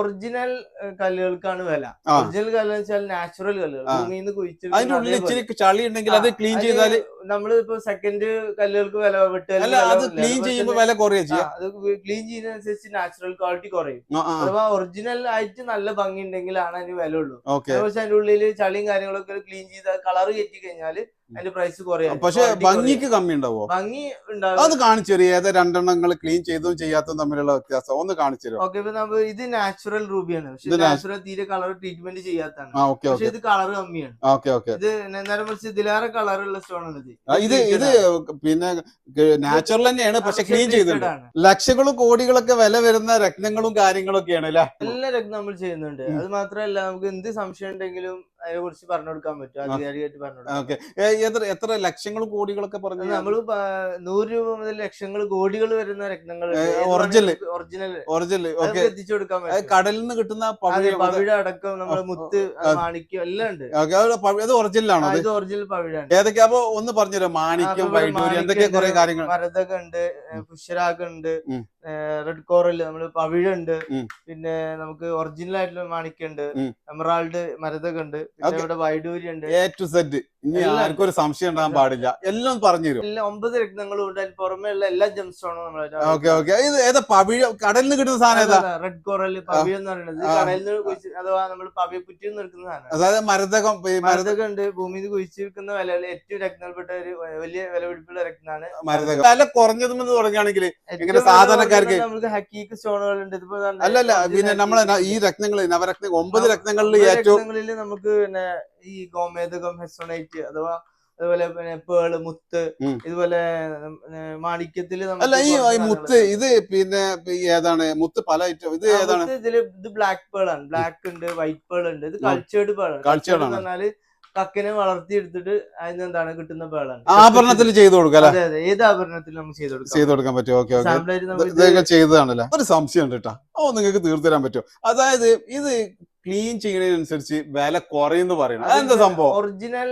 Original കല്ലുകൾക്കാണ് വില. Original കല്ല് വെച്ചാൽ നാച്ചുറൽ കല്ലുകൾ. ഭൂമിയിൽ നിന്ന് കുഴിച്ചിട്ട് ചളി ഉണ്ടെങ്കിൽ അത് ക്ലീൻ ചെയ്താൽ നമ്മൾ ഇപ്പൊ സെക്കൻഡ് കല്ലുകൾക്ക് വില വിട്ട് അത് ക്ലീൻ ചെയ്യുമ്പോൾ വില കുറയുക ചെയ്യാം. അത് ക്ലീൻ ചെയ്യുന്നതനുസരിച്ച് നാച്ചുറൽ ക്വാളിറ്റി കുറയും. അഥവാ ഒറിജിനൽ ആയിട്ട് നല്ല ഭംഗി ഉണ്ടെങ്കിലാണ് അതിന് വില ഉള്ളൂ. പക്ഷെ അതിന്റെ ഉള്ളിൽ ചളിയും കാര്യങ്ങളൊക്കെ ക്ലീൻ ചെയ്ത കളർ കയറ്റി കഴിഞ്ഞാൽ അതിന്റെ പ്രൈസ് കുറയും. പക്ഷെ ഭംഗിക്ക് കമ്മി ഉണ്ടാവോ ഭംഗി ഉണ്ടാവും അത് കാണിച്ചു തരും ഏതാ രണ്ടെണ്ണങ്ങൾ ക്ലീൻ ചെയ്തതും ചെയ്യാത്തതും തമ്മിലുള്ള വ്യത്യാസം? ഒന്ന് കാണിച്ചു തരും ഓക്കെ ഇപ്പൊ ഇത് നാച്ചുറൽ റൂബിയാണ് പക്ഷെ നാച്ചുറൽ തീരെ കളർ ട്രീറ്റ്മെന്റ് ചെയ്യാത്തതാണ്. പക്ഷെ ഇത് കളർ കമ്മിയാണ്. ഓക്കെ ഓക്കെ ഇത് നേരം മറിച്ച് ഇതിലേറെ കളർ ഉള്ള സ്റ്റോൺ ആണ് ഇത്. ഇത് പിന്നെ നാച്ചുറൽ തന്നെയാണ് പക്ഷെ ക്ലീൻ ചെയ്തിട്ടുണ്ട്. ആണ്. ലക്ഷങ്ങളും കോടികളൊക്കെ വില വരുന്ന രത്നങ്ങളും കാര്യങ്ങളൊക്കെയാണ് അല്ലെ? എല്ലാ രക്തം നമ്മൾ ചെയ്യുന്നുണ്ട്. അത് മാത്രമല്ല നമുക്ക് എന്ത് സംശയം ഉണ്ടെങ്കിലും അതിനെ കുറിച്ച് പറഞ്ഞു കൊടുക്കാൻ പറ്റും അധികാരിയായിട്ട് പറഞ്ഞു കൊടുക്കാം ഓക്കെ. എത്ര എത്ര ലക്ഷങ്ങളും കോടികളൊക്കെ പറഞ്ഞു നമ്മൾ നൂറ് രൂപ മുതൽ ലക്ഷങ്ങൾ കോടികൾ വരുന്ന രത്നങ്ങൾ ഒറിജിനൽ. ഒറിജിനൽ. ഒറിജിനൽ. ഓക്കെ. എത്തിച്ചു കൊടുക്കാൻ പറ്റും. കടലിൽ നിന്ന് കിട്ടുന്ന പവിഴ അടക്കം നമ്മുടെ മുത്ത്. മാണിക്യം എല്ലാം ഉണ്ട്. അത് അത് ഇത് ഒറിജിനൽ പവിഴാണ് ഏതൊക്കെ? അപ്പൊ ഒന്ന് പറഞ്ഞുതരാം. മാണിക്യം വൈഡൂര്യം എന്തൊക്കെ കുറെ കാര്യങ്ങൾ? മരതക ഉണ്ട് ഉണ്ട് റെഡ് കോറൽ നമ്മൾ പവിഴ ഉണ്ട് പിന്നെ നമുക്ക് ഒറിജിനൽ ആയിട്ടുള്ള മാണിക്യം ഉണ്ട് എമറാൾഡ് മരതൊക്കെ ഉണ്ട് എ ടു സെറ്റ് ഇനി ആർക്കും ഒരു സംശയം ഉണ്ടാകാൻ പാടില്ല. എല്ലാം പറഞ്ഞു തരും ഒമ്പത് രത്നങ്ങളും ഉണ്ട്. അതിന് പുറമെ ഉള്ള എല്ലാ ജെം സ്റ്റോണും ഓക്കെ ഓക്കെ. ഇത് ഏതാ പവിഴ? കടലിൽ നിന്ന് കിട്ടുന്ന സാധനം ഏതാ? റെഡ് കോറൽ പവിഴ എന്ന് പറയുന്നത്. കടലിൽ നിന്ന് കുഴിച്ച് അഥവാ നമ്മൾ പവിഴ പുറ്റിൽ നിൽക്കുന്ന സാധനം. അതായത് മരതകം മരതകം മരത ഉണ്ട്. ഭൂമിയിൽ കുഴിച്ചിരിക്കുന്ന വിലയിൽ ഏറ്റവും രത്നപ്പെട്ട ഒരു വലിയ വിലപിടിപ്പുള്ള രത്നാണ് മരതകം. വില കുറഞ്ഞതുമെന്ന് തുടങ്ങുകയാണെങ്കിൽ ഏറ്റവും ഇങ്ങനെ സാധാരണക്കാർക്ക് കുറഞ്ഞത് നമുക്ക് ഹക്കീക്ക് സ്റ്റോണുകൾ ഉണ്ട് ഇതിപ്പോ അല്ലല്ല പിന്നെ നമ്മളെ. ഈ രത്നങ്ങൾ നവരത്ന ഒമ്പത് രത്നങ്ങളിൽ ഏറ്റവും നമുക്ക് പിന്നെ ഈ ഗോമേതകം ഹെസോണൈറ്റ് അഥവാ അതുപോലെ പിന്നെ പേൾ മുത്ത്. ഇതുപോലെ മാണിക്യത്തിൽ അല്ല ഈ മുത്ത് ഇത് പിന്നെ ഏതാണ്? മുത്ത് പല ഐറ്റം ഇത് ഏതാണ്? ഇതിൽ ഇത് ബ്ലാക്ക് പേൾ ആണ് ബ്ലാക്ക് ഉണ്ട് വൈറ്റ് പേൾ ഉണ്ട് ഇത്. കൾച്ചേർഡ് പേൾ ആണ് എന്ന് പറഞ്ഞാൽ കക്കിനെ വളർത്തിയെടുത്തിട്ട് അതിന് എന്താണ് കിട്ടുന്ന പേളാണ്. ആഭരണത്തിൽ ചെയ്തു കൊടുക്കാം അതെ അതെ. ഏത് ആഭരണത്തിൽ നമുക്ക് ചെയ്ത് കൊടുക്കാം. ചെയ്തു കൊടുക്കാൻ പറ്റും. Okay okay. ചെയ്തതാണല്ലേ? ഒരു സംശയം ഉണ്ട് കേട്ടോ. ഓ നിങ്ങൾക്ക് തീർത്തരാൻ പറ്റുമോ അതായത് ഇത് ക്ലീൻ ചെയ്യുന്നതിനനുസരിച്ച് വില കുറയുന്നു പറയണം അതെന്താ സംഭവം? ഒറിജിനൽ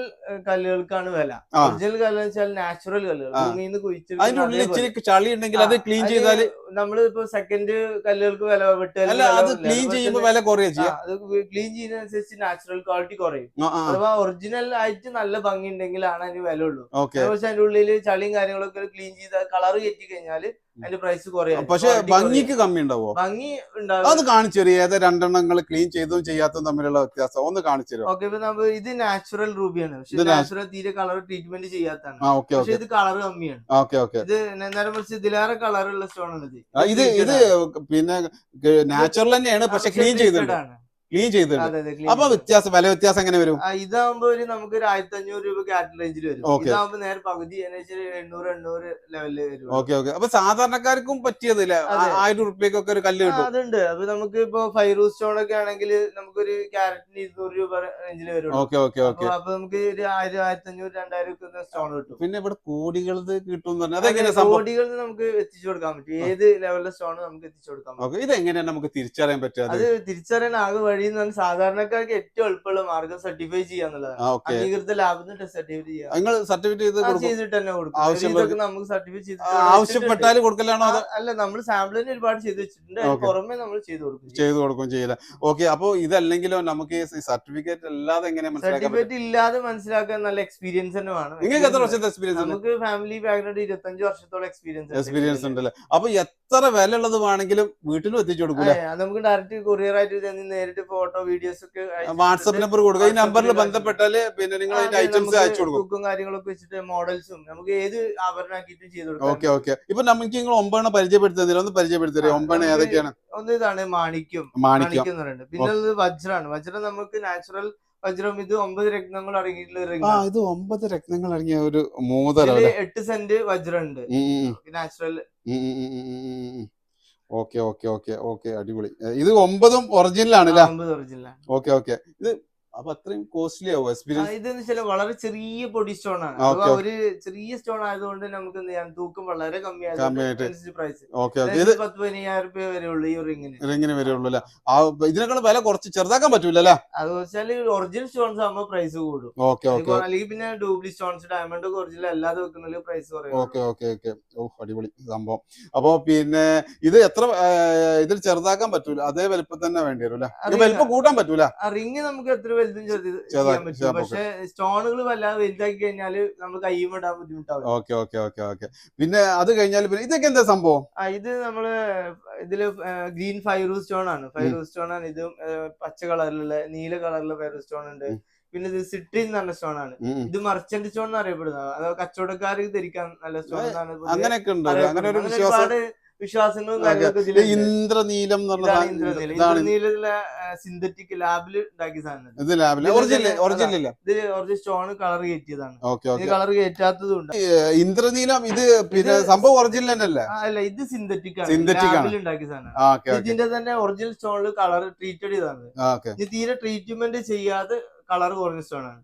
കല്ലുകൾക്കാണ് വില. ഒറിജിനൽ കല്ല് വെച്ചാൽ നാച്ചുറൽ കല്ലുകൾ. അതിന്റെ ഉള്ളിൽ ഇച്ചിരി ചളി ഉണ്ടെങ്കിൽ അത് ക്ലീൻ ചെയ്താൽ നമ്മൾ ഇപ്പൊ സെക്കൻഡ് കല്ലുകൾക്ക് വില വിട്ട് അല്ല അത് ക്ലീൻ ചെയ്യുമ്പോൾ വില കുറയുക ചെയ്യാം. അത് ക്ലീൻ ചെയ്യുന്നതനുസരിച്ച് നാച്ചുറൽ ക്വാളിറ്റി കുറയും. അഥവാ ഒറിജിനൽ ആയിട്ട് നല്ല ഭംഗി ഉണ്ടെങ്കിലാണ് അതിന് വില ഉള്ളൂ. പക്ഷെ അതിന്റെ ഉള്ളിൽ ചളിയും കാര്യങ്ങളൊക്കെ ക്ലീൻ ചെയ്ത കളർ കയറ്റി കഴിഞ്ഞാൽ അതിന്റെ പ്രൈസ് കുറയും. പക്ഷെ ഭംഗിക്ക് കമ്മി ഉണ്ടാവോ? ഭംഗി ഉണ്ടാവും അത് കാണിച്ചു തരും ഏതാ രണ്ടെണ്ണങ്ങൾ ക്ലീൻ ചെയ്തതും ചെയ്യാത്തതും തമ്മിലുള്ള വ്യത്യാസം? ഒന്ന് കാണിച്ചു തരും ഓക്കെ ഇപ്പൊ ഇത് നാച്ചുറൽ റൂബിയാണ് പക്ഷെ നാച്ചുറൽ തീരെ കളർ ട്രീറ്റ്മെന്റ് ചെയ്യാത്തതാണ്. പക്ഷെ ഇത് കളർ കമ്മിയാണ്. ഓക്കെ ഓക്കെ ഇത് നേരെ മറിച്ച് ഇതിലേറെ കളർ ഉള്ള സ്റ്റോൺ ആണ് ഇത്. ഇത് പിന്നെ നാച്ചുറൽ തന്നെയാണ് പക്ഷെ ക്ലീൻ ചെയ്തിട്ടുണ്ട്. ആണ്. ക്ലീൻ ചെയ്തിട്ടുണ്ട്. അപ്പൊ വ്യത്യാസം വില വ്യത്യാസം എങ്ങനെ വരും? ഇതാകുമ്പോ ഒരു നമുക്ക് ഒരു ആയിരത്തി അഞ്ഞൂറ് രൂപ കാറ്റൽ റേഞ്ചിൽ വരും. ഇതാകുമ്പോ നേരെ പകുതി എണ്ണൂറ് എണ്ണൂറ് ലെവലിൽ വരും. ഓക്കെ ഓക്കെ അപ്പൊ സാധാരണക്കാർക്കും പറ്റിയത് ഇല്ലേ? ആ- അതെ. ആയിരം ഉറുപ്പ്യക്കൊക്കെ ഒരു കല്ല് കിട്ടും. അതുണ്ട്. അപ്പൊ നമുക്ക് ഇപ്പൊ ഫൈവ് സ്റ്റോൺ ഒക്കെ ആണെങ്കിൽ നമുക്കൊരു ക്യാരറ്റിന് ഇരുന്നൂറ് രൂപ റേഞ്ചിൽ വരും ഓക്കെ ഓക്കെ ഓക്കെ അപ്പൊ നമുക്ക് ഒരു ആയിരം ആയിരത്തി അഞ്ഞൂറ് രണ്ടായിരം സ്റ്റോൺ കിട്ടും. പിന്നെ ഇവിടെ കോടികളത് കിട്ടും കോടികളിൽ നമുക്ക് എത്തിച്ചു കൊടുക്കാൻ പറ്റും. ഏത് ലെവലിലെ സ്റ്റോൺ നമുക്ക് എത്തിച്ചു കൊടുക്കാം പറ്റും. എങ്ങനെയാണ് നമുക്ക് തിരിച്ചറിയാൻ പറ്റുക അത്? തിരിച്ചറിയാൻ ആകെ വഴി നിന്നാണ് സാധാരണക്കാർക്ക് ഏറ്റവും എളുപ്പമുള്ള മാർഗം സർട്ടിഫൈ ചെയ്യാന്നുള്ളതാണ് ആ ഓക്കെ. അംഗീകൃത ലാബിൽ നിന്ന് സർട്ടിഫൈ ചെയ്യാം നിങ്ങൾ സർട്ടിഫിക്കറ്റ് ചെയ്ത് ആ, കൊടുക്കും. ചെയ്തിട്ട് തന്നെ കൊടുക്കും. ഇതൊക്കെ നമുക്ക് സർട്ടിഫൈ ചെയ്ത്. ആവശ്യപ്പെട്ടാൽ കൊടുക്കലാണോ അല്ല നമ്മൾ സാമ്പിളിന് ഒരുപാട് ചെയ്ത് വെച്ചിട്ടുണ്ട്. പുറമെ നമ്മൾ ചെയ്ത് കൊടുക്കും ചെയ്ത് കൊടുക്കും ചെയ്യില്ല ഓക്കെ അപ്പൊ ഇതല്ലെങ്കിലും നമുക്ക് ഈ സർട്ടിഫിക്കറ്റ് അല്ലാതെ എങ്ങനെ സർട്ടിഫിക്കറ്റ് ഇല്ലാതെ മനസ്സിലാക്കാൻ നല്ല എക്സ്പീരിയൻസ് തന്നെ വേണം. നിങ്ങൾക്ക് എത്ര വർഷത്തെ എക്സ്പീരിയൻസ് നമുക്ക് ഫാമിലി ബാക്ക്ഗ്രൗണ്ട് ഇരുപത്തഞ്ച് വർഷത്തോളം എക്സ്പീരിയൻസ് എക്സ്പീരിയൻസ് ഉണ്ടല്ലേ? അപ്പൊ എത്ര വില ഉള്ളത് വേണമെങ്കിലും വീട്ടിലും എത്തിച്ചു കൊടുക്കൂല? നമുക്ക് ഡയറക്റ്റ് കൊറിയർ ആയിട്ട് നേരിട്ട് ഫോട്ടോ വീഡിയോസ് ഒക്കെ വാട്സപ്പ് നമ്പർ കൊടുക്കുക. ഈ നമ്പറിൽ ബന്ധപ്പെട്ടാൽ പിന്നെ നിങ്ങൾ അതിന്റെ ഐറ്റംസ് അയച്ചു കൊടുക്കും. ബുക്കും കാര്യങ്ങളൊക്കെ വെച്ചിട്ട് മോഡൽസും നമുക്ക് ഏത് ആഭരണമാക്കിയിട്ടും ചെയ്ത് കൊടുക്കാം. Okay okay. ഇപ്പൊ നമുക്ക് നിങ്ങൾ ഒമ്പതെണ്ണം പരിചയപ്പെടുത്തുന്നതിൽ ഒന്ന് പരിചയപ്പെടുത്തരുത് നമുക്ക് ഏതൊക്കെയാണ്? ഒന്ന് ഇതാണ് മാണിക്യം. മാണിക്യം. എന്ന് പറയുന്നത്. പിന്നെ ഉള്ളത് വജ്രാണ്. വജ്രം നമുക്ക് നാച്ചുറൽ വജ്രം ഇത് ഒമ്പത് രത്നങ്ങൾ അടങ്ങിയിട്ടുള്ള ആ ഇത് ഒമ്പത് രത്നങ്ങൾ അടങ്ങിയ ഒരു മോതിരം ഇതിൽ എട്ട് സെന്റ് വജ്രം ഉണ്ട്. Natural okay okay okay okay അടിപൊളി. ഇത് ഒമ്പതും ഒറിജിനലാണ് ഒറിജിനൽ ഓക്കെ ഓക്കെ. ഇത് അപ്പൊ അത്രയും കോസ്റ്റ്ലി ആവും എക്സ്പീരിയൻസ് ഇതെന്ന് വെച്ചാൽ വളരെ ചെറിയ പൊടി സ്റ്റോൺ ആണ്. ഒരു ചെറിയ സ്റ്റോൺ ആയതുകൊണ്ട് നമുക്ക് എന്ത് ചെയ്യാം? തൂക്കം വളരെ കമ്മിയായിട്ട്. Price okay okay. ഇത് പത്ത് പതിനയ്യായിരം രൂപ വരെ ഉള്ളു ഈ റിങ്ങിന് റിങ്ങിന് വരുള്ളൂ അല്ലെ ഇതിനേക്കാൾ വില കുറച്ച് ചെറുതാക്കാൻ പറ്റൂല അല്ലേ അത് വെച്ചാൽ ഒറിജിനൽ സ്റ്റോൺസ് ആകുമ്പോൾ പ്രൈസ് കൂടും. Okay okay. ഇപ്പൊ അല്ലെങ്കിൽ പിന്നെ ഡ്യൂപ്ലി സ്റ്റോൺസ് ഡയമണ്ട് ഒറിജിനൽ അല്ലാതെ വെക്കുന്നതിൽ പ്രൈസ് കുറയും. Okay okay okay. ഓ അടിപൊളി സംഭവം. അപ്പൊ പിന്നെ ഇത് എത്ര ഇതിൽ ചെറുതാക്കാൻ പറ്റൂല. അതേ വലിപ്പം തന്നെ വേണ്ടി വരും. വലിപ്പം കൂട്ടാൻ പറ്റൂല? റിങ് നമുക്ക് എത്ര വലുതും ചെറുത് പറ്റും. പക്ഷെ സ്റ്റോണുകൾ വല്ലാതെ വലുതാക്കി കഴിഞ്ഞാൽ നമ്മൾ കൈയും ഇടാൻ ബുദ്ധിമുട്ടാവും ഓക്കെ ഓക്കെ ഓക്കെ ഓക്കെ. പിന്നെ അത് കഴിഞ്ഞാൽ പിന്നെ ഇതൊക്കെ എന്താ സംഭവം? ഇത് നമ്മൾ ഇതിൽ ഗ്രീൻ ഫൈറൂ സ്റ്റോൺ ആണ്. ഫൈറൂ സ്റ്റോൺ ആണ്. ഇതും പച്ച കളറിലുള്ള നീല കളറിലുള്ള ഫൈറൂ സ്റ്റോൺ ഉണ്ട്. പിന്നെ ഇത് സിട്രിൻ എന്ന് പറഞ്ഞ സ്റ്റോൺ ആണ്. ഇത് മർച്ചന്റ് സ്റ്റോൺ എന്ന് അറിയപ്പെടുന്നത്. അതായത് കച്ചവടക്കാർ ധരിക്കാൻ നല്ല സ്റ്റോൺ എന്നാണ് അങ്ങനെയൊക്കെ ഉണ്ട്? അങ്ങനെ ഒരു അങ്ങനെ ഒരുപാട് വിശ്വാസങ്ങളും. കാര്യങ്ങളൊക്കെ ഇന്ദ്രനീലം ഇന്ദ്രനീലത്തിലെ ഇന്ദ്രനീല. ഇതാണ് സിന്തറ്റിക് ലാബിൽ ഉണ്ടാക്കിയ സാധനം ഇത്. ലാബിൽ ഒറിജിനൽ ഇത് ഒറിജിനൽ സ്റ്റോൺ കളർ കയറ്റിയതാണ്. ഇത് കളർ കയറ്റാത്തത് ഉണ്ട്. ഇന്ദ്രനീലം ഇത് പിന്നെ സംഭവം ഒറിജിനൽ തന്നെയല്ല അല്ല? ഇത് സിന്തറ്റിക് ആണ്. സിന്തറ്റിക് ആണ്. ഉണ്ടാക്കിയ സാധനം. ഇതിന്റെ തന്നെ ഒറിജിനൽ സ്റ്റോണിൽ കളർ ട്രീറ്റഡ് ചെയ്താണ് ഇത് തീരെ ട്രീറ്റ്മെന്റ് ചെയ്യാതെ കളർ കുറഞ്ഞ സ്റ്റോൺ ആണ്.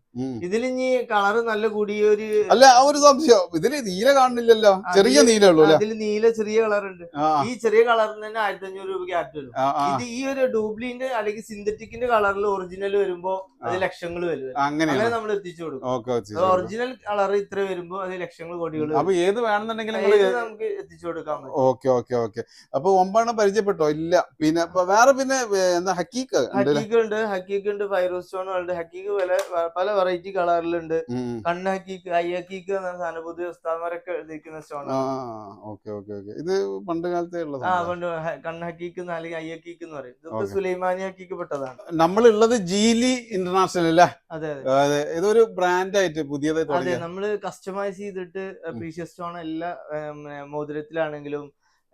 ഇതിൽ ഇനി കളർ നല്ല കൂടിയ ഒരു അല്ല ആ ഒരു സംശയം. ഇതിൽ നീല കാണുന്നില്ലല്ലോ. ചെറിയ നീല ഉള്ളൂ അതിൽ നീല ചെറിയ കളർ ഉണ്ട്. ഈ ചെറിയ കളറിന് തന്നെ ആയിരത്തി അഞ്ഞൂറ് രൂപ ക്യാറ്റ് വരും. ഇത് ഈ ഒരു ഡൂപ്ലിന്റെ അല്ലെങ്കിൽ സിന്തറ്റിക്കിന്റെ കളറിൽ ഒറിജിനൽ വരുമ്പോ അത് ലക്ഷങ്ങൾ വരും. അങ്ങനെ നമ്മൾ എത്തിച്ചു കൊടുക്കും. ഒറിജിനൽ കളർ ഇത്ര വരുമ്പോ അത് ലക്ഷങ്ങൾ കോടികൾ അപ്പൊ ഏത് വേണമെന്നുണ്ടെങ്കിലും നമുക്ക് എത്തിച്ചു കൊടുക്കാൻ പറ്റും. Okay okay okay. അപ്പൊ ഒമ്പണ്ണം പരിചയപ്പെട്ടോ? ഇല്ല. പിന്നെ വേറെ പിന്നെ എന്താ ഹക്കീക്ക്? ഹക്കീക്ക് ഉണ്ട്. ഹക്കീക്ക് ഉണ്ട് ഫൈറോസ്റ്റോൺ സ്റ്റോൺ ഉണ്ട്. ഹക്കീക്ക് പല പല വെറൈറ്റി കളറിലുണ്ട് കണ്ണാക്കിക്ക് കണ്ണ് ഹക്കീക്ക് എന്ന സാധനം പുതിയ ഉസ്താദ്മാരൊക്കെ എഴുതിയിരിക്കുന്ന സ്റ്റോൺ ഓക്കെ ഓക്കെ ഓക്കെ. ഇത് പണ്ട് കാലത്തെ ആ. പണ്ട് ഹ- കണ്ണ് ഹക്കീക്ക് എന്ന് അല്ലെങ്കിൽ അയ്യാക്കിക്ക് എന്ന് പറയും. ഇതൊക്കെ. സുലൈമാനി ഹക്കീക്ക് പെട്ടതാണ്. നമ്മളുള്ളത് ജീലി ഇന്റർനാഷണൽ അല്ലേ? അതെ അതെ. ഇതൊരു ബ്രാൻഡ് ആയിട്ട് പുതിയതായി അതെ നമ്മൾ കസ്റ്റമൈസ് ചെയ്തിട്ട് പ്രീഷ്യസ് സ്റ്റോൺ എല്ലാ മോതിരത്തിലാണെങ്കിലും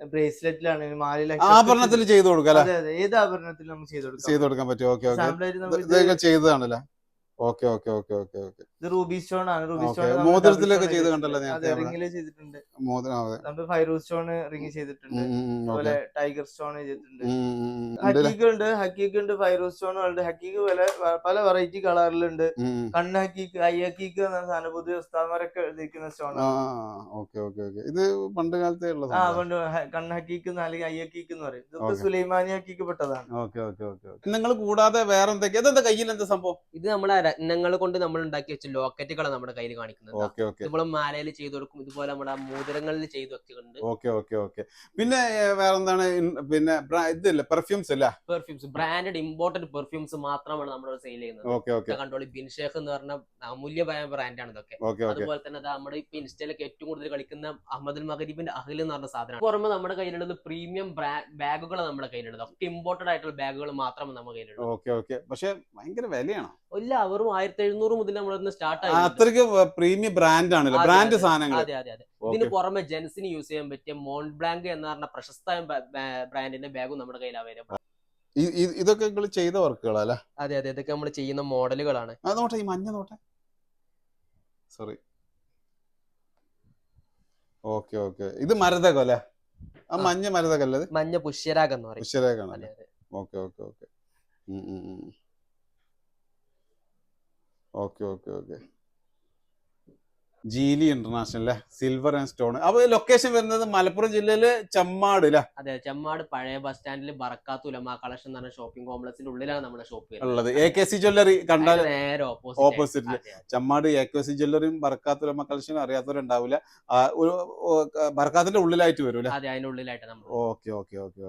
ബ്രേസ്ലെറ്റിലാണെങ്കിലും മാലയിലൊക്കെ ആഭരണത്തിൽ ചെയ്തു കൊടുക്കാം അതെ അതെ. ഏത് ആഭരണത്തിൽ നമുക്ക് ചെയ്തു കൊടുക്കാം. ചെയ്തു കൊടുക്കാൻ പറ്റും. Okay okay. ചെയ്തതാണല്ലേ? Okay okay okay okay okay. ഇത് റൂബി സ്റ്റോൺ ആണ്. റൂബി സ്റ്റോൺ മോതിരത്തിലൊക്കെ ചെയ്ത് കണ്ടല്ലോ അതെ ചെയ്തിട്ടുണ്ട്. മോതിരം അതെ. നമ്മൾ ഫൈറൂ സ്റ്റോൺ റിംഗ് ചെയ്തിട്ടുണ്ട്. അതുപോലെ ടൈഗർ സ്റ്റോൺ ചെയ്തിട്ടുണ്ട്. ഹക്കീക്ക് ഉണ്ട് ഹക്കീക്ക് ഉണ്ട് ഫൈറൂ സ്റ്റോൺ ഉണ്ട്. ഹക്കീക്ക് പല പല വെറൈറ്റി കളറിലുണ്ട് കണ്ണ് ഹക്കീക്ക് ഐ ഹക്കീക്ക് എന്ന സാധനം പുതിയ ഉസ്താദ്മാരൊക്കെ എഴുതിയിരിക്കുന്ന സ്റ്റോൺ ആ ഓക്കെ ഓക്കെ ഓക്കെ. ഇത് പണ്ട് കാലത്തെ ഉള്ള ആ പണ്ട് കണ്ണ ഹക്കീക്ക് അല്ലെങ്കിൽ ഐ ഹക്കീക്ക് എന്ന് പറയും. ഇതൊക്കെ സുലൈമാനി ഹക്കീക്ക് പെട്ടതാണ്. ഓക്കെ ഓക്കെ ഓക്കെ നിങ്ങൾ കൂടാതെ വേറെ എന്തൊക്കെ ഇതെന്താ കയ്യിൽ എന്താ സംഭവം? ഇത് നമ്മുടെ രത്നങ്ങൾ കൊണ്ട് നമ്മൾ ഉണ്ടാക്കി വെച്ച ലോക്കറ്റുകളാണ് നമ്മുടെ കയ്യിൽ കാണിക്കുന്നത് നമ്മൾ മാലയിൽ ചെയ്തു കൊടുക്കും ഇതുപോലെ നമ്മുടെ മോതിരങ്ങളിൽ ചെയ്തു വെച്ചിട്ടുണ്ട്. Okay okay okay. പിന്നെ വേറെ എന്താണ് പിന്നെ ഇതല്ല പെർഫ്യൂംസ് അല്ല? പെർഫ്യൂംസ് ബ്രാൻഡഡ് ഇമ്പോർട്ടന്റ് പെർഫ്യൂംസ് മാത്രമാണ് നമ്മൾ സെയിൽ ചെയ്യുന്നത്. Okay okay. കണ്ടോളി ബിൻഷേഖ് എന്ന് പറഞ്ഞ അമൂല്യമായ ബ്രാൻഡാണ് ഇതൊക്കെ. അതുപോലെ തന്നെ നമ്മുടെ ഇപ്പൊ ഇൻസ്റ്റയിലൊക്കെ ഏറ്റവും കൂടുതൽ കളിക്കുന്ന അഹമ്മദ് മഗരീബിന്റെ അഹിൽ എന്ന് പറഞ്ഞ സാധനം പുറമെ നമ്മുടെ കയ്യിലുള്ളത് പ്രീമിയം ബാഗുകൾ നമ്മുടെ കയ്യിലുള്ളത്. ഒക്കെ ഇമ്പോർട്ടഡ് ആയിട്ടുള്ള ബാഗുകൾ മാത്രമാണ് നമ്മുടെ കയ്യിലുള്ളത്. Okay okay. പക്ഷെ ഭയങ്കര വിലയാണ്? ഇല്ല അവറും ആയിരത്തി എഴുന്നൂറ് മുതൽ നമ്മളിന്ന് സ്റ്റാർട്ട് ആയി അത്രയ്ക്ക് പ്രീമിയം ബ്രാൻഡ് ആണല്ലോ ബ്രാൻഡ് അതെ. സാധനങ്ങൾ അതെ അതെ അതെ. ഇതിന് പുറമെ ജെൻസിന് യൂസ് ചെയ്യാൻ പറ്റിയ മോണ്ട് ബ്ലാങ്ക് എന്ന് പറഞ്ഞ പ്രശസ്ത ബ്രാൻഡിന്റെ ബാഗും നമ്മുടെ കയ്യിൽ അവൈലബിൾ ഇതൊക്കെ നിങ്ങൾ ചെയ്ത വർക്കുകളല്ലേ അതെ അതെ ഇതൊക്കെ നമ്മൾ ചെയ്യുന്ന മോഡലുകളാണ്. ആ നോട്ടെ ഈ മഞ്ഞ നോട്ടെ. സോറി ഓക്കെ ഓക്കെ ഇത് മരതകം അല്ലേ? ആ. മഞ്ഞ മരതകല്ലേ മഞ്ഞ പുഷ്യരാഗ് എന്ന് പറയും. അതെ അതെ. Okay okay okay okay okay okay. ജീലി international അല്ലേ സിൽവർ ആൻഡ് സ്റ്റോൺ അപ്പൊ ലൊക്കേഷൻ വരുന്നത് മലപ്പുറം ജില്ലയിൽ ചമ്മാട് അല്ലേ അതെ ചെമ്മാട് പഴയ ബസ് സ്റ്റാൻഡിൽ ബറക്കാത്ത് ഉലമ കളക്ഷൻ എന്ന് പറഞ്ഞ ഷോപ്പിംഗ് കോംപ്ലക്സിന്റെ ഉള്ളിലാണ് നമ്മുടെ ഷോപ്പ് ഉള്ളത്. എ കെ സി ജ്വല്ലറി കണ്ടാൽ നേരെ Opposite ഓപ്പോസിറ്റ് ൽ. ചമ്മാട് എ കെ സി ജ്വല്ലറിയും ബറക്കാത്ത ഉലമാ കളക്ഷൻ അറിയാത്തവരുണ്ടാവില്ല ബറക്കാത്തിന്റെ ഉള്ളിലായിട്ട് വരും അല്ലേ അതെ ഉള്ളിലായിട്ട് നമ്മൾ ഓക്കെ ഓക്കെ ഓക്കെ.